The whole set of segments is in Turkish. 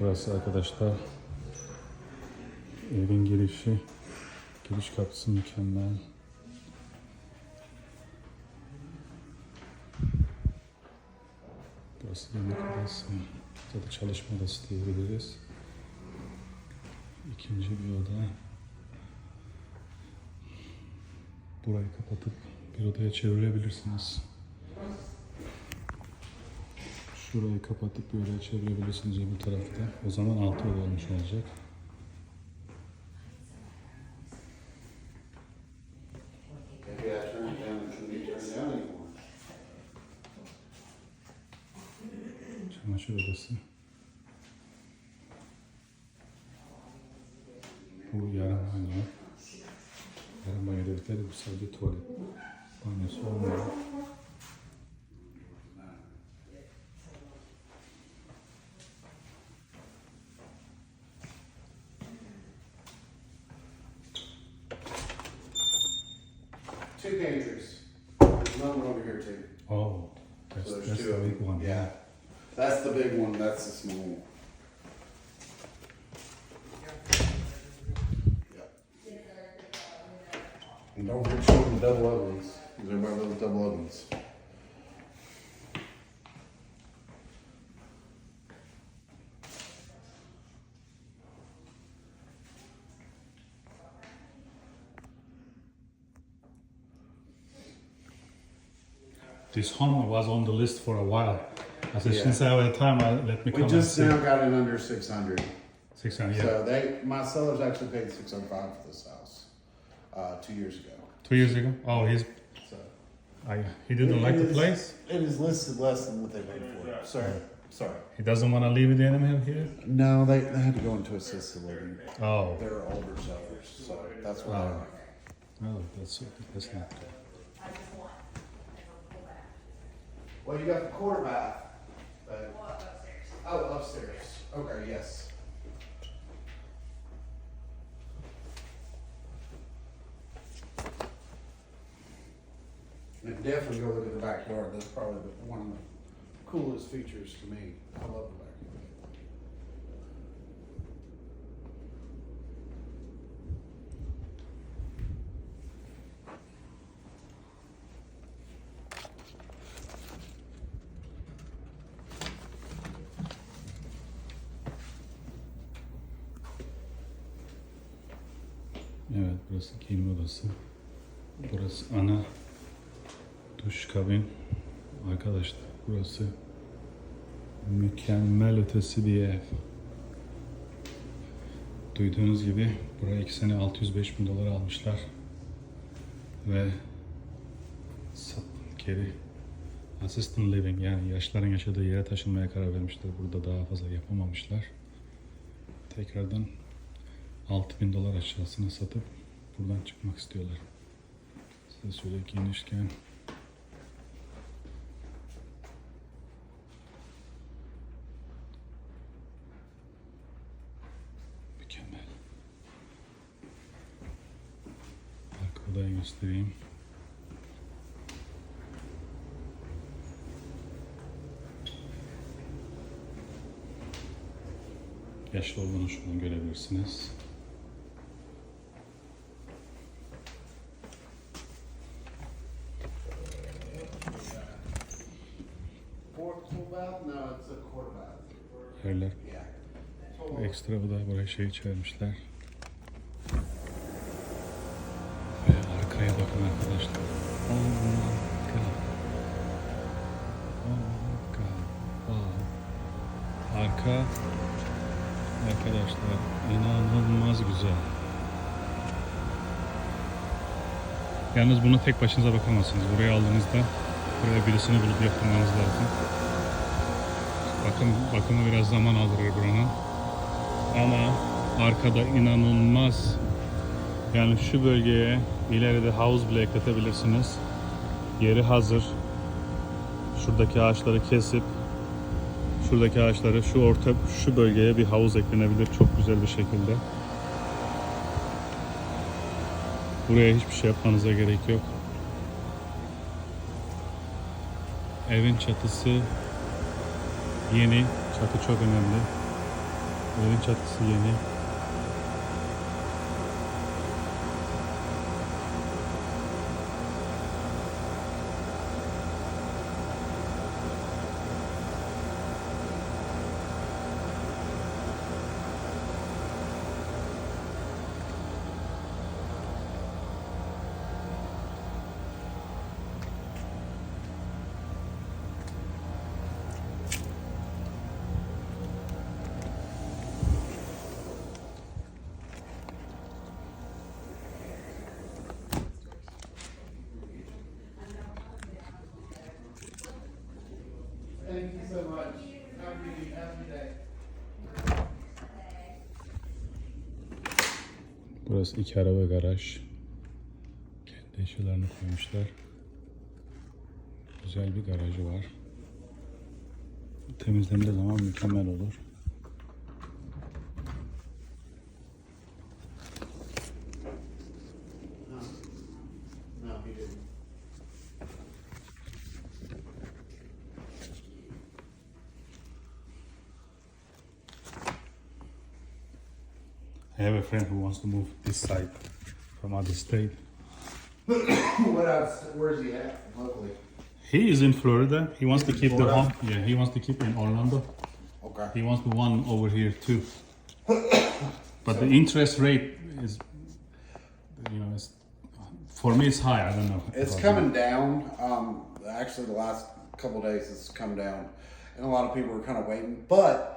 Burası arkadaşlar evin girişi. Giriş kapısı mükemmel. Burası yemek odası ya da çalışma odası diyebiliriz. İkinci bir oda. Burayı kapatıp bir odaya çevirebilirsiniz. Şurayı kapatıp odaya çevirebilirsiniz öbür tarafta. O zaman altı olmuş olacak. Çamaşır odası. Bu yarım banyo. Yarım banyo dedikleri bu sadece tuvalet. Banyosu olmuyor. Two pantries. There's another one over here too. Oh, that's, So there's that's two the of big one. Yeah. That's the big one, that's the small one. Yep. And don't forget to show them the double ovens. 'cause Everybody loves double ovens. This home was on the list for a while. I said, Yeah. since I have time, I, let me come We and just see. now got it under six hundred. Six hundred, yeah. So they, my sellers actually paid six oh five for this house, uh, two years ago. Two years ago. Oh, he's. So. I, he didn't like the It is- place. It is listed less than what they paid for it. Sorry, sorry. He doesn't want to leave it anymore here. No, they, they had to go into assisted living. Oh, They're older sellers, so that's why. Oh. oh, that's that's not good. Well, you got the quarter bath. but- Oh, upstairs. Okay, yes. And definitely go look at the backyard. That's probably the, one of the coolest features to me. I love the burası giyinme odası. Burası ana duş kabin. Arkadaşlar burası mükemmel ötesi bir ev. Duyduğunuz gibi buraya iki sene 605 bin dolar almışlar. Ve geri assistant living yani yaşların yaşadığı yere taşınmaya karar vermişler. Burada daha fazla yapamamışlar. Tekrardan 6000 dolar aşağısına satıp buradan çıkmak istiyorlar. Size şöyle genişken mükemmel. Arka odayı göstereyim. Yaşlı olduğunu şuradan görebilirsiniz. Yerler. Ekstra bu da buraya şey çevirmişler. Ve arkaya bakın arkadaşlar. Oh my god. Oh my god. Wow. Arka arkadaşlar inanılmaz güzel. Yalnız bunu tek başınıza bakamazsınız. Buraya aldığınızda buraya birisini bulup yaptırmanız lazım. Bakın bakımı biraz zaman alır buranın. Ama arkada inanılmaz yani şu bölgeye ileride havuz bile ekletebilirsiniz. Yeri hazır. Şuradaki ağaçları kesip şuradaki ağaçları şu orta şu bölgeye bir havuz eklenebilir çok güzel bir şekilde. Buraya hiçbir şey yapmanıza gerek yok. Evin çatısı yeni. Çatı çok önemli. Evin çatısı yeni. Burası iki araba garaj. Kendi eşyalarını koymuşlar. Güzel bir garajı var. Temizlendiği zaman mükemmel olur. I have a friend who wants to move this side from other state. what else? Where's he at locally? He is in Florida. He wants to keep the home. Yeah, he wants to keep in Orlando. Okay. He wants the one over here too. But the interest rate is, you know, it's, for me it's high. I don't know. It's coming down. Um, actually, the last couple days it's come down, and a lot of people are kind of waiting. But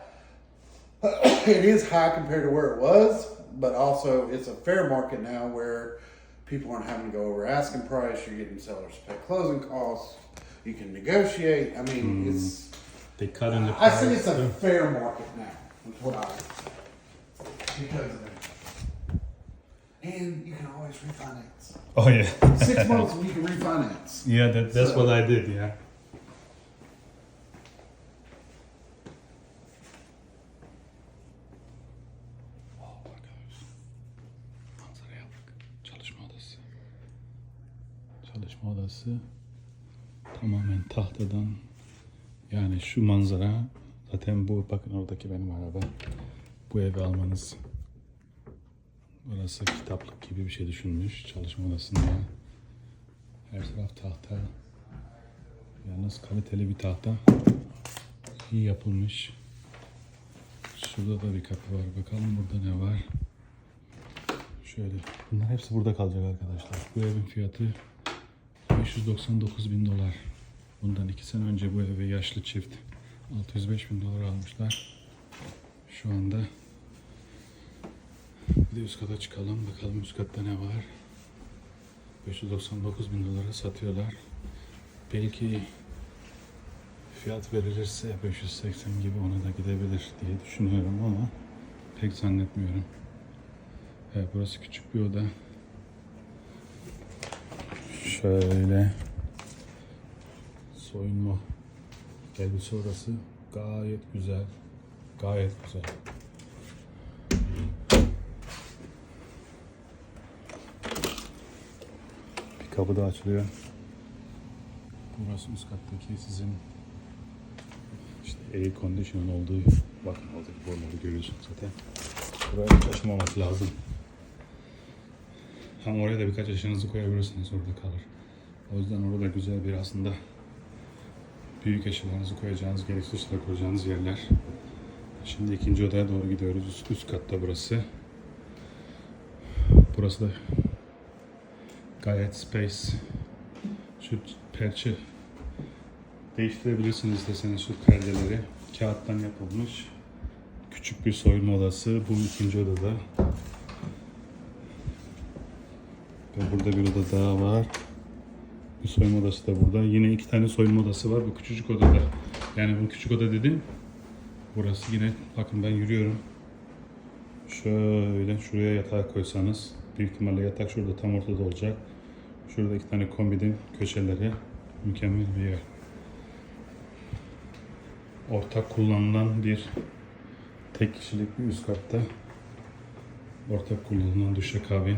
it is high compared to where it was. But also, it's a fair market now where people aren't having to go over asking price. You're getting sellers to pay closing costs. You can negotiate. I mean, hmm. it's. They cut in the price. I price. think it's a too. fair market now. That's what I because of it. And you can always refinance. Oh yeah. Six months and you can refinance. Yeah, that, that's So- what I did. Yeah. Çalışma odası tamamen tahtadan. Yani şu manzara zaten bu bakın oradaki benim araba. Bu evi almanız Burası kitaplık gibi bir şey düşünmüş çalışma odasında. Her taraf tahta. Yalnız kaliteli bir tahta. İyi yapılmış. Şurada da bir kapı var. Bakalım burada ne var. Şöyle. Bunlar hepsi burada kalacak arkadaşlar. Bu evin fiyatı 599 bin dolar. Bundan iki sene önce bu evi yaşlı çift 605 bin dolar almışlar. Şu anda bir de üst kata çıkalım. Bakalım üst katta ne var. 599 bin dolara satıyorlar. Belki fiyat verilirse 580 gibi ona da gidebilir diye düşünüyorum ama pek zannetmiyorum. Evet, burası küçük bir oda. Şöyle soyunma elbise orası gayet güzel. Gayet güzel. Bir kapı da açılıyor. Burası üst kattaki sizin işte air condition olduğu bakın oradaki boruları görüyorsunuz zaten. Buraya taşımamak lazım. Ama oraya da birkaç eşyanızı koyabilirsiniz orada kalır. O yüzden orada güzel bir aslında büyük eşyalarınızı koyacağınız, gereksiz eşyalar koyacağınız yerler. Şimdi ikinci odaya doğru gidiyoruz. Üst, üst katta burası. Burası da gayet space. Şu perçi değiştirebilirsiniz isteseniz şu perdeleri. Kağıttan yapılmış. Küçük bir soyunma odası. Bu ikinci odada. Ve burada bir oda daha var. Bir soyunma odası da burada. Yine iki tane soyunma odası var bu küçücük odada. Yani bu küçük oda dedim. Burası yine bakın ben yürüyorum. Şöyle şuraya yatağı koysanız büyük ihtimalle yatak şurada tam ortada olacak. Şurada iki tane kombinin köşeleri mükemmel bir yer. Ortak kullanılan bir tek kişilik bir üst katta ortak kullanılan duşakabin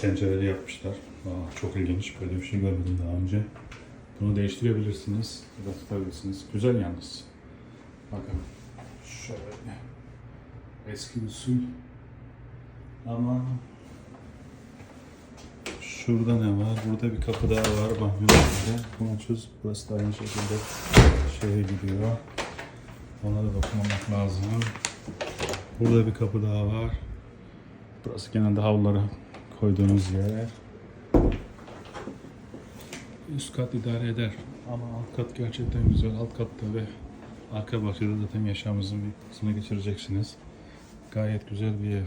pencereli yapmışlar. Aa, çok ilginç. Böyle bir şey görmedim daha önce. Bunu değiştirebilirsiniz ya tutabilirsiniz. Güzel yalnız. Bakın şöyle Eski usul. Ama şurada ne var? Burada bir kapı daha var banyo önünde. Bunu açıyoruz. Burası da aynı şekilde şeye gidiyor. Ona da dokunmamak lazım. Burada bir kapı daha var. Burası genelde havluları koyduğunuz yer. Üst kat idare eder. Ama alt kat gerçekten güzel. Alt katta ve arka bahçede zaten yaşamınızın bir kısmını geçireceksiniz. Gayet güzel bir ev.